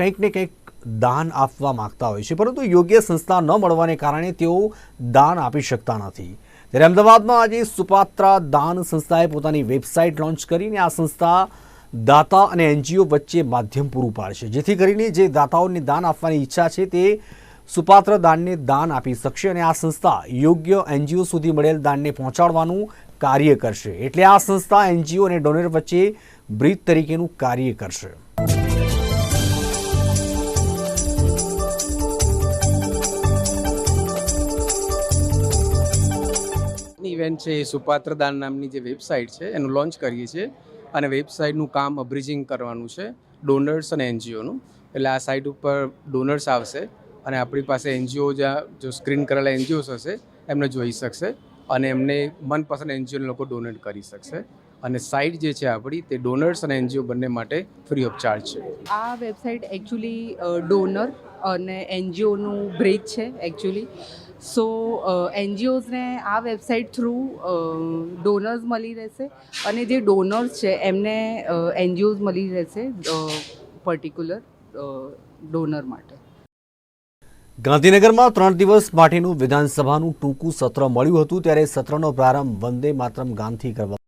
કંઈક ને કંઈક દાન આપવા માંગતા હોય છે, પરંતુ યોગ્ય સંસ્થા ન મળવાને કારણે તેઓ દાન આપી શકતા નથી. ત્યારે અમદાવાદમાં આજે સુપાત્રા દાન સંસ્થાએ પોતાની વેબસાઇટ લોન્ચ કરીને આ સંસ્થા દાતા અને એનજીઓ વચ્ચે માધ્યમ પૂરું પાડશે. જેથી કરીને જે દાતાઓને દાન આપવાની ઈચ્છા છે તે સુપાત્ર દાનને દાન આપી શકશે અને આ સંસ્થા યોગ્ય એનજીઓ સુધી મળેલ દાનને પહોંચાડવાનું કાર્ય કરશે. એટલે આ સંસ્થા એનજીઓ અને ડોનર વચ્ચે બ્રિજ તરીકેનું કાર્ય કરશે. ઇવેન્ટ છે એ સુપાત્ર દાન નામની જે વેબસાઇટ છે, એનું લોન્ચ કરીએ છીએ. અને વેબસાઇટનું કામ અબ્રિજિંગ કરવાનું છે ડોનર્સ અને એનજીઓનું એટલે આ સાઇટ ઉપર ડોનર્સ આવશે અને આપણી પાસે એનજીઓ જ્યાં જો સ્ક્રીન કરેલા એનજીઓસ હશે, એમને જોઈ શકશે અને એમને મનપસંદ એનજીઓને લોકો ડોનેટ કરી શકશે. અને સાઇટ જે છે આપણી, તે ડોનર્સ અને એનજીઓ બંને માટે ફ્રી ઓફ ચાર્જ છે. આ વેબસાઇટ એકચ્યુઅલી ડોનર અને એનજીઓનું બ્રિજ છે એકચ્યુઅલી સો એનજીઓઝને આ વેબસાઇટ થ્રુ ડોનર્સ મળી રહેશે અને જે ડોનર્સ છે, એમને એનજીઓઝ મળી રહેશે પર્ટિક્યુલર ડોનર માટે. ગાંધીનગરમાં ત્રણ દિવસ માટેનું વિધાનસભાનું ટૂંકું સત્ર મળ્યું હતું, ત્યારે સત્રનો પ્રારંભ વંદે માતરમ ગાનથી કરવા